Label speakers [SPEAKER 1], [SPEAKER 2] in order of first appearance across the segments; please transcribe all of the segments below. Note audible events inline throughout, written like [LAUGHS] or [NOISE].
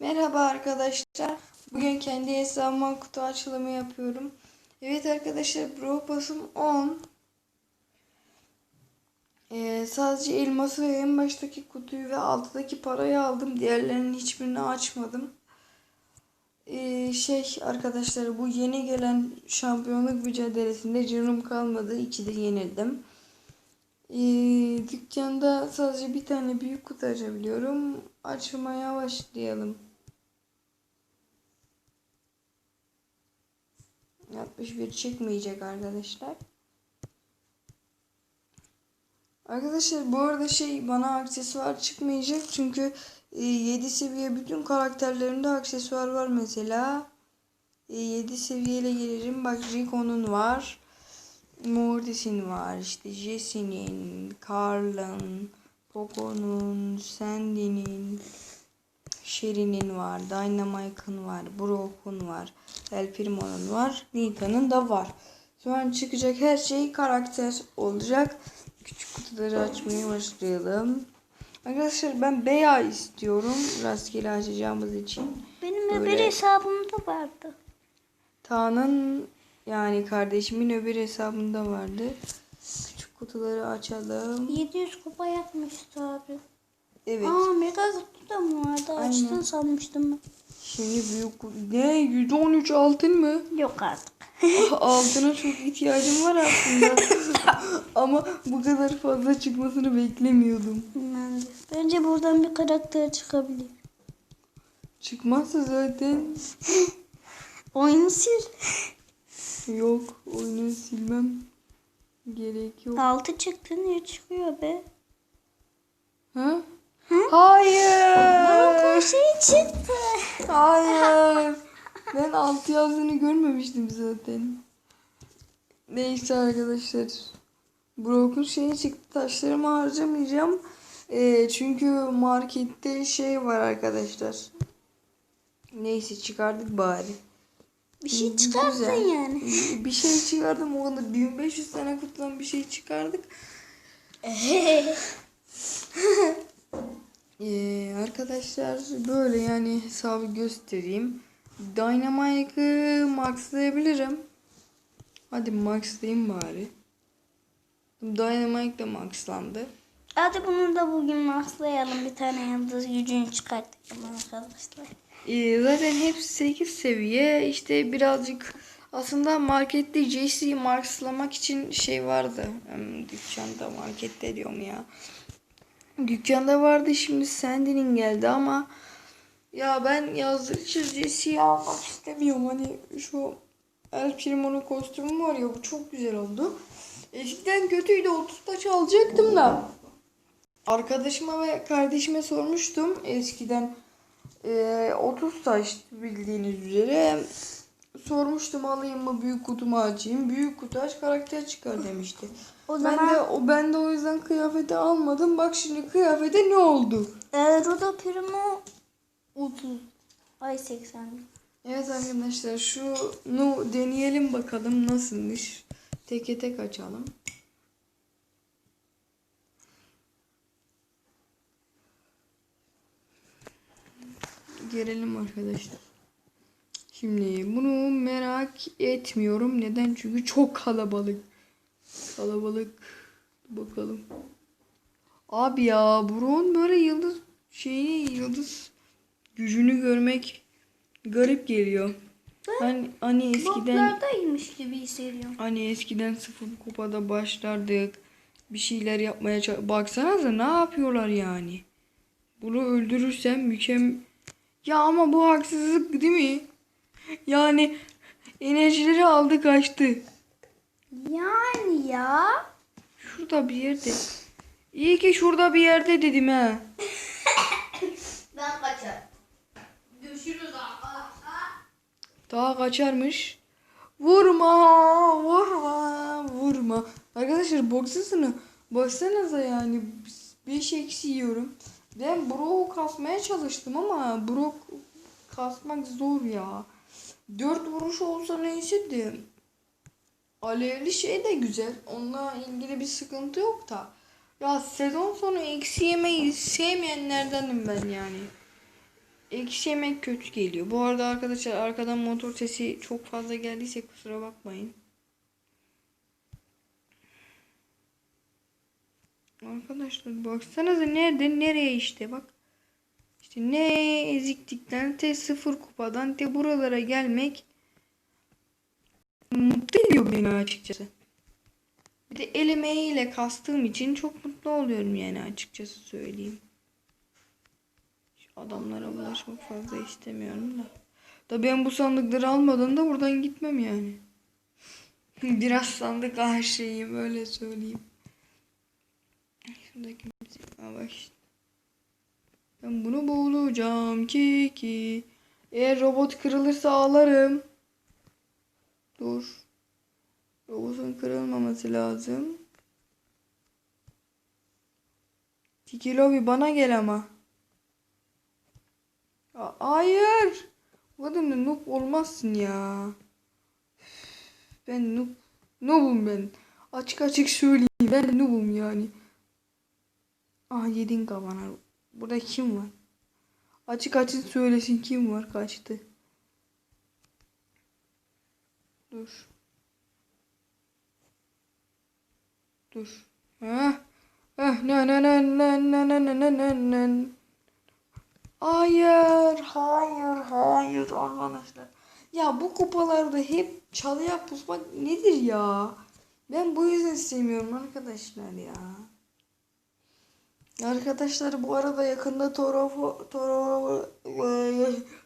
[SPEAKER 1] Merhaba arkadaşlar. Bugün kendi hesabıma kutu açılımı yapıyorum. Evet arkadaşlar Bro Pass'ım 10. Ee, sadece elması ve en baştaki kutuyu ve alttaki parayı aldım. Diğerlerinin hiçbirini açmadım. Ee, şey arkadaşlar bu yeni gelen şampiyonluk mücadelesinde canım kalmadı. İkide yenildim. Ee, dükkanda sadece bir tane büyük kutu açabiliyorum. Açmaya başlayalım. 61 çıkmayacak arkadaşlar. Arkadaşlar bu arada şey bana aksesuar çıkmayacak çünkü 7 seviye bütün karakterlerimde aksesuar var mesela. 7 seviyeyle gelirim. Bak Rico'nun var. Mortis'in var. işte Jesse'nin, Carl'ın, Poco'nun, Sandy'nin, Sherry'nin var. Dynamite'ın var. Brock'un var. El Primo'nun var. Nita'nın da var. Şu an çıkacak her şey karakter olacak. Küçük kutuları açmaya başlayalım. Arkadaşlar ben Beya istiyorum. Rastgele açacağımız için.
[SPEAKER 2] Benim öbür
[SPEAKER 1] Böyle-
[SPEAKER 2] hesabımda vardı.
[SPEAKER 1] Tağ'ın yani kardeşimin öbür hesabında vardı. Küçük kutuları açalım.
[SPEAKER 2] 700 kupa yapmıştı abi.
[SPEAKER 1] Evet.
[SPEAKER 2] Aa mega kutu da mı vardı? Açtın sanmıştım ben.
[SPEAKER 1] Şimdi büyük. Ne? 113 altın mı?
[SPEAKER 2] Yok artık.
[SPEAKER 1] Altına çok ihtiyacım var aslında. [LAUGHS] Ama bu kadar fazla çıkmasını beklemiyordum.
[SPEAKER 2] Ben de. Bence buradan bir karakter çıkabilir.
[SPEAKER 1] Çıkmazsa zaten [LAUGHS]
[SPEAKER 2] Oyunu sil.
[SPEAKER 1] yok. Oyunu silmem. Gerek yok.
[SPEAKER 2] 6 çıktı niye çıkıyor be?
[SPEAKER 1] Ha? Hayır.
[SPEAKER 2] Bir şey çıktı.
[SPEAKER 1] Hayır. Ben altı yazdığını görmemiştim zaten. Neyse arkadaşlar. Brock'un şeyi çıktı. Taşlarımı harcamayacağım. Ee, çünkü markette şey var arkadaşlar. Neyse çıkardık bari.
[SPEAKER 2] Bir şey
[SPEAKER 1] Hı, güzel.
[SPEAKER 2] yani.
[SPEAKER 1] Bir şey çıkardım o kadar 1500 tane kutudan bir şey çıkardık. [LAUGHS] Ee, arkadaşlar böyle yani hesabı göstereyim. Dynamite'ı maxlayabilirim. Hadi maxlayayım bari. Dynamite de maxlandı.
[SPEAKER 2] Hadi bunu da bugün maxlayalım. Bir tane yıldız gücünü çıkartalım arkadaşlar.
[SPEAKER 1] Ee, zaten hepsi 8 seviye. İşte birazcık aslında markette JC'yi maxlamak için şey vardı. Hmm, dükkanda markette diyorum ya. Dükkanda vardı şimdi Sandy'nin geldi ama ya ben yazdırıcı JC'yi almak istemiyorum. Hani şu El Primo'nun kostümü var ya bu çok güzel oldu. Eskiden kötüydü 30 taş alacaktım da. Arkadaşıma ve kardeşime sormuştum eskiden e, 30 taş bildiğiniz üzere sormuştum alayım mı büyük kutumu açayım. Büyük kutu aç karakter çıkar demişti. [LAUGHS]
[SPEAKER 2] O
[SPEAKER 1] Ben
[SPEAKER 2] zaman
[SPEAKER 1] de o ben de o yüzden kıyafeti almadım. Bak şimdi kıyafete ne oldu?
[SPEAKER 2] e, Rodo Primo 30. Ay 80.
[SPEAKER 1] Evet arkadaşlar şunu deneyelim bakalım nasılmış. Teke tek açalım. Gelelim arkadaşlar. Şimdi bunu merak etmiyorum. Neden? Çünkü çok kalabalık. Kalabalık. Bakalım. Abi ya Brown böyle yıldız şeyi yıldız gücünü görmek garip geliyor. Hani, hani eskiden
[SPEAKER 2] Botlardaymış gibi hissediyorum.
[SPEAKER 1] hani eskiden sıfır kupada başlardık. Bir şeyler yapmaya çalış... Baksanıza ne yapıyorlar yani. Bunu öldürürsem mükem... Ya ama bu haksızlık değil mi? Yani enerjileri aldı kaçtı.
[SPEAKER 2] Yani ya.
[SPEAKER 1] Şurada bir yerde. İyi ki şurada bir yerde dedim ha. [LAUGHS]
[SPEAKER 3] Ben kaçar. Görüşürüz arkadaşlar.
[SPEAKER 1] Daha kaçarmış. Vurma, vurma, vurma. Arkadaşlar boksasını baksanıza yani 5 eksi yiyorum. Ben Brock'u kasmaya çalıştım ama Brock kasmak zor ya. 4 vuruş olsa neyse de alevli şey de güzel. Onunla ilgili bir sıkıntı yok da. Ya sezon sonu eksi yemeyi sevmeyenlerdenim ben yani. ekşi yemek kötü geliyor. Bu arada arkadaşlar arkadan motor sesi çok fazla geldiyse kusura bakmayın. Arkadaşlar baksanıza nereden nereye işte bak. İşte ne eziklikten te sıfır kupadan te buralara gelmek mutlu ediyor beni açıkçası. Bir de el emeğiyle kastığım için çok mutlu oluyorum yani açıkçası söyleyeyim. Şu adamlara bulaşmak fazla istemiyorum da. Da ben bu sandıkları almadan da buradan gitmem yani. [LAUGHS] Biraz sandık aşığıyım öyle söyleyeyim. Şuradaki müzik. Bak işte. Ben bunu bulacağım ki ki. Eğer robot kırılırsa ağlarım. Dur. Robotun kırılmaması lazım. Tiki Lobi bana gel ama. Aa, hayır. Bu kadar da noob olmazsın ya. Ben noob. Noob'um ben. Açık açık söyleyeyim. Ben noob'um yani. Ah yedin kafana. Burada kim var? Açık açık söylesin kim var kaçtı. Dur. Dur. Ha? Ah, ne ne ne ne ne ne ne ne ne ne. Hayır, hayır, hayır arkadaşlar. Ya bu kupalarda hep çalıya pusmak nedir ya? Ben bu yüzden sevmiyorum arkadaşlar ya. Arkadaşlar bu arada yakında Toro Toro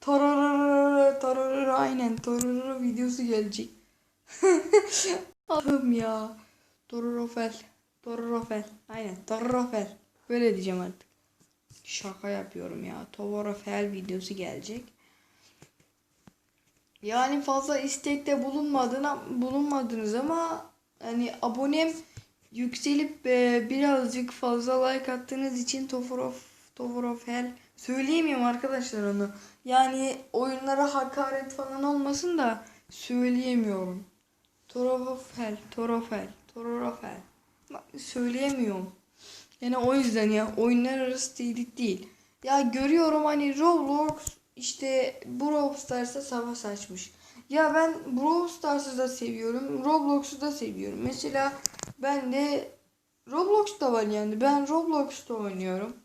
[SPEAKER 1] Toro Toro aynen Toro videosu gelecek. [LAUGHS] Allah'ım ya. Tororofel. Tororofel. Aynen Tororofel. Böyle diyeceğim artık. Şaka yapıyorum ya. Tororofel videosu gelecek. Yani fazla istekte bulunmadığına bulunmadınız ama hani abonem yükselip e, birazcık fazla like attığınız için Toforof Toforofel söyleyemiyorum arkadaşlar onu. Yani oyunlara hakaret falan olmasın da söyleyemiyorum. Torofel, Torofel, Torofel. Bak, Söyleyemiyorum. Yani o yüzden ya oyunlar arası değil değil. Ya görüyorum hani Roblox işte Brawl Stars'a savaş açmış. Ya ben Brawl Stars'ı da seviyorum. Roblox'u da seviyorum. Mesela ben de Roblox da var yani. Ben Roblox'ta oynuyorum.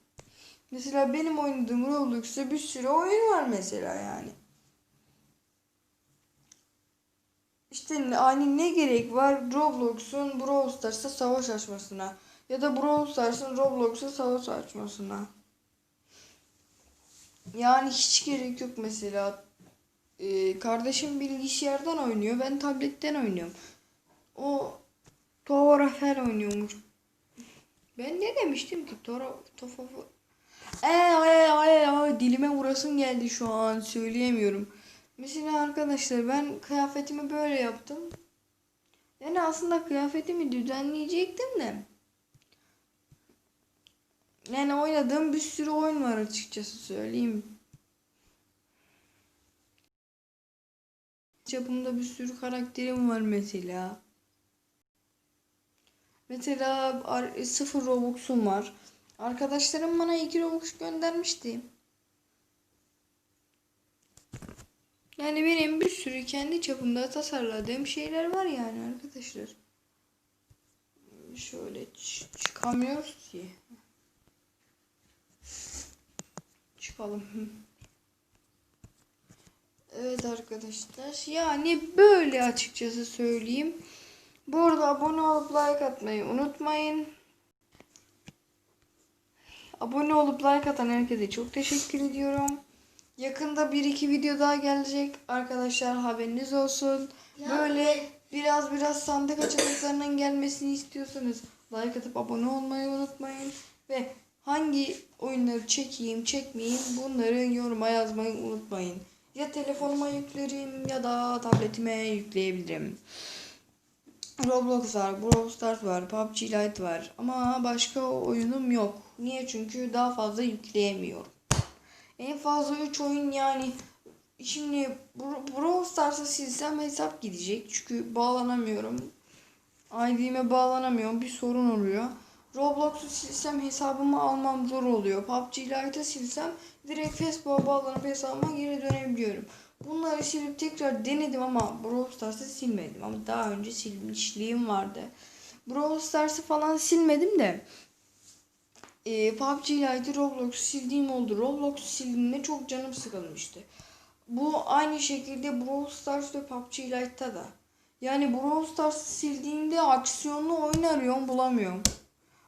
[SPEAKER 1] Mesela benim oynadığım Roblox'ta bir sürü oyun var mesela yani. İşte hani ne gerek var Roblox'un Brawl Stars'a savaş açmasına ya da Brawl Stars'ın Roblox'a savaş açmasına. Yani hiç gerek yok mesela. Ee, kardeşim bilgisayardan oynuyor, ben tabletten oynuyorum. O Towerfell oynuyormuş. Ben ne demiştim ki? Toro Tofofo. Ee, ay, ay, ay, dilime vurasım geldi şu an söyleyemiyorum. Mesela arkadaşlar ben kıyafetimi böyle yaptım. Yani aslında kıyafetimi düzenleyecektim de. Yani oynadığım bir sürü oyun var açıkçası söyleyeyim. Çapımda bir sürü karakterim var mesela. Mesela sıfır Robux'um var. Arkadaşlarım bana 2 Robux göndermişti. Yani benim bir sürü kendi çapımda tasarladığım şeyler var yani arkadaşlar. Şöyle çıkamıyoruz ki. Çıkalım. Evet arkadaşlar. Yani böyle açıkçası söyleyeyim. Bu arada abone olup like atmayı unutmayın. Abone olup like atan herkese çok teşekkür ediyorum. Yakında bir iki video daha gelecek arkadaşlar haberiniz olsun. Böyle biraz biraz sandık açılışlarının gelmesini istiyorsanız like atıp abone olmayı unutmayın. Ve hangi oyunları çekeyim çekmeyeyim bunları yoruma yazmayı unutmayın. Ya telefonuma yüklerim ya da tabletime yükleyebilirim. Roblox var, Brawl Stars var, PUBG Lite var ama başka oyunum yok. Niye? Çünkü daha fazla yükleyemiyorum. En fazla 3 oyun yani şimdi Bra- Brawl Stars'ı silsem hesap gidecek çünkü bağlanamıyorum. ID'me bağlanamıyorum bir sorun oluyor. Roblox'u silsem hesabımı almam zor oluyor. PUBG Lite'ı silsem direkt Facebook'a bağlanıp hesabıma geri dönebiliyorum. Bunları silip tekrar denedim ama Brawl Stars'ı silmedim. Ama daha önce silmişliğim vardı. Brawl Stars'ı falan silmedim de e, PUBG Lite'ı Roblox'u sildiğim oldu. Roblox'u sildiğimde çok canım sıkılmıştı. Bu aynı şekilde Brawl Stars ve PUBG Lite'ta da. Yani Brawl Stars'ı sildiğimde aksiyonlu oyun arıyorum bulamıyorum.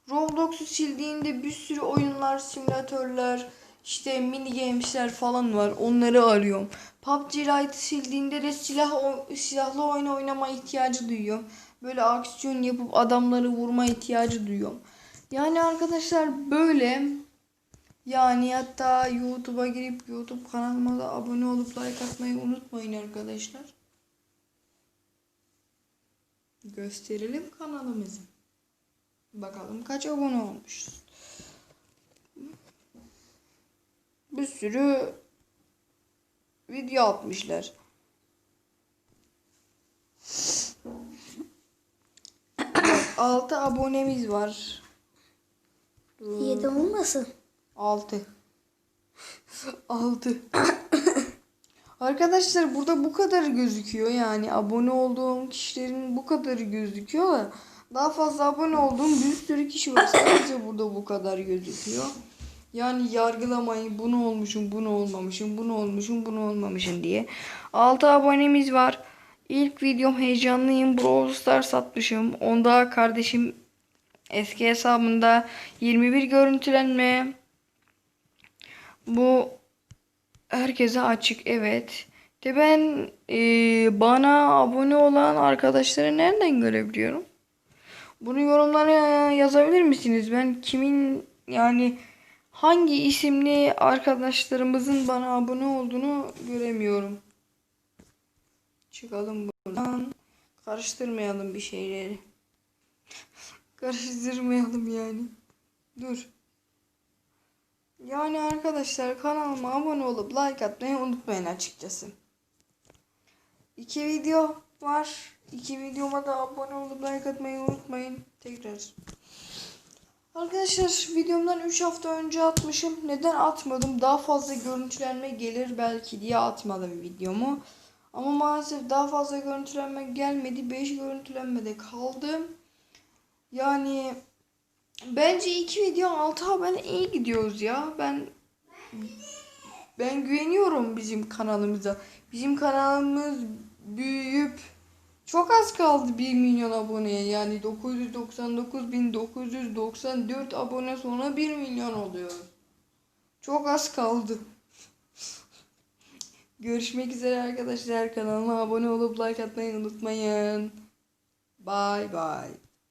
[SPEAKER 1] Roblox'u sildiğimde bir sürü oyunlar, simülatörler, işte mini games'ler falan var. Onları arıyorum. PUBG Lite'ı sildiğinde de silah silahlı oyun oynama ihtiyacı duyuyorum. Böyle aksiyon yapıp adamları vurma ihtiyacı duyuyorum. Yani arkadaşlar böyle yani hatta YouTube'a girip YouTube kanalıma da abone olup like atmayı unutmayın arkadaşlar. Gösterelim kanalımızı. Bakalım kaç abone olmuşuz. Bir sürü video atmışlar. Bak, 6 abonemiz var.
[SPEAKER 2] 7 olmasın?
[SPEAKER 1] 6. 6. Arkadaşlar burada bu kadar gözüküyor yani abone olduğum kişilerin bu kadarı gözüküyor daha fazla abone olduğum bir sürü kişi var sadece burada bu kadar gözüküyor. Yani yargılamayın bunu olmuşum bunu olmamışım bunu olmuşum bunu olmamışım diye. 6 abonemiz var. İlk videom heyecanlıyım Brawl Stars atmışım. Onda kardeşim eski hesabında 21 görüntülenme. Bu herkese açık evet. De ben eee, bana abone olan arkadaşları nereden görebiliyorum? Bunu yorumlara yazabilir misiniz? Ben kimin yani hangi isimli arkadaşlarımızın bana abone olduğunu göremiyorum. Çıkalım buradan. Karıştırmayalım bir şeyleri. [LAUGHS] Karıştırmayalım yani. Dur. Yani arkadaşlar kanalıma abone olup like atmayı unutmayın açıkçası. İki video var. İki videoma da abone olup like atmayı unutmayın. Tekrar. Arkadaşlar videomdan 3 hafta önce atmışım. Neden atmadım? Daha fazla görüntülenme gelir belki diye atmadım videomu. Ama maalesef daha fazla görüntülenme gelmedi. 5 görüntülenmede kaldım. Yani bence iki video 6 abone iyi gidiyoruz ya. Ben ben güveniyorum bizim kanalımıza. Bizim kanalımız büyüyüp çok az kaldı 1 milyon aboneye. Yani 999.994 abone sonra 1 milyon oluyor. Çok az kaldı. [LAUGHS] Görüşmek üzere arkadaşlar. Kanalıma abone olup like atmayı unutmayın. Bye bye.